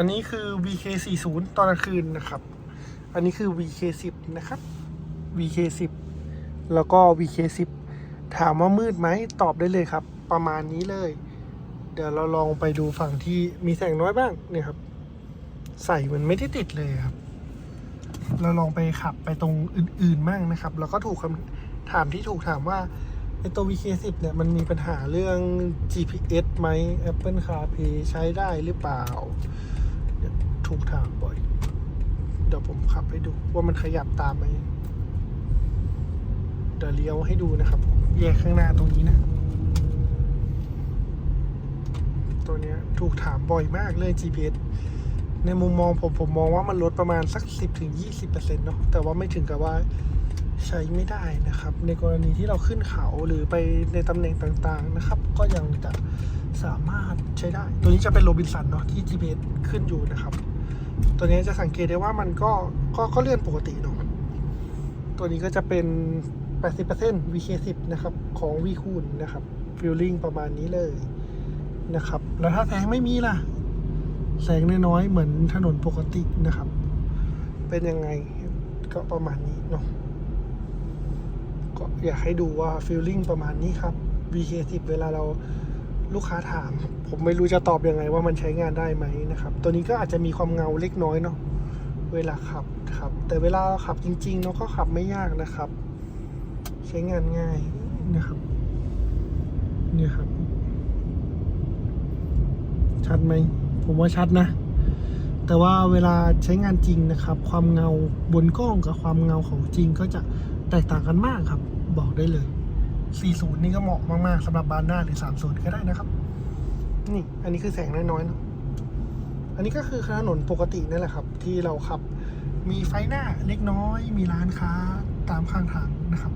อันนี้คือ VK40 ตอนกลางคืนนะครับ อันนี้คือ VK10 นะครับ VK10 แล้วก็ VK10 ถามว่ามืดไหมตอบได้เลยครับ ประมาณนี้เลย เดี๋ยวเราลองไปดูฝั่งที่มีแสงน้อยบ้างเนี่ยครับ ใส่มันไม่ได้ติดเลยครับ เราลองไปขับไปตรงอื่นๆบ้างนะครับ แล้วก็ถูกคำถามที่ถูกถามว่าไอตัว VK10 เนี่ยมันมีปัญหาเรื่อง GPS ไหม Apple CarPlay ใช้ได้หรือเปล่า ถูกถามบ่อย เดี๋ยวผมขับให้ดูว่ามันขยับตามไหมเดี๋ยวเลี้ยวให้ดูนะครับ แยกข้างหน้าตรงนี้นะ ตัวเนี้ยถูกถามบ่อยมากเรื่อง GPS ในมุมมองผมผมมองว่ามันลดประมาณสัก 10-20%ถึง20%เนาะแต่ว่าไม่ถึงกับว่าใช้ไม่ได้นะครับ ในกรณีที่เราขึ้นเขาหรือไปในตำแหน่งต่างๆนะครับ ก็ยังจะสามารถใช้ได้ ตัวนี้จะเป็นโรบินสันเนาะที่ GPS ขึ้นอยู่นะครับ ตัวนี้จะสังเกตได้ว่ามันก็ก็ก็เลื่อนปกติเนาะตัวนี้ก็จะเป็น 80% VK10 นะครับ ของ V คูณนะครับฟิลลิ่งประมาณนี้เลยนะครับ แล้วถ้าแสงไม่มีล่ะ แสงน้อยๆ เหมือนถนนปกตินะครับ เป็นยังไงก็ประมาณนี้เนาะก็อยากให้ดูว่าฟีลลิ่งประมาณนี้ครับ VK10 เวลาเรา ลูกค้าถาม ผมไม่รู้จะตอบยังไงว่ามันใช้งานได้ไหมนะครับ ตัวนี้ก็อาจจะมีความเงาเล็กน้อยเนาะเวลาขับครับ แต่เวลาขับจริงๆเนาะก็ขับไม่ยากนะครับ ใช้งานง่ายนะครับเนี่ยครับ ชัดไหมผมว่าชัดนะ แต่ว่าเวลาใช้งานจริงนะครับ ความเงาบนกล้องกับความเงาของจริงก็จะแตกต่างกันมากครับ บอกได้เลย 40 นี่ก็เหมาะมากๆสำหรับบานหน้าหรือ 30 ก็ได้นะครับ นี่ อันนี้คือแสงน้อยๆเนาะอันนี้ก็คือถนนปกตินั่นแหละครับ ที่เราขับ มีไฟหน้าเล็กน้อย มีร้านค้าตามข้างทางนะครับ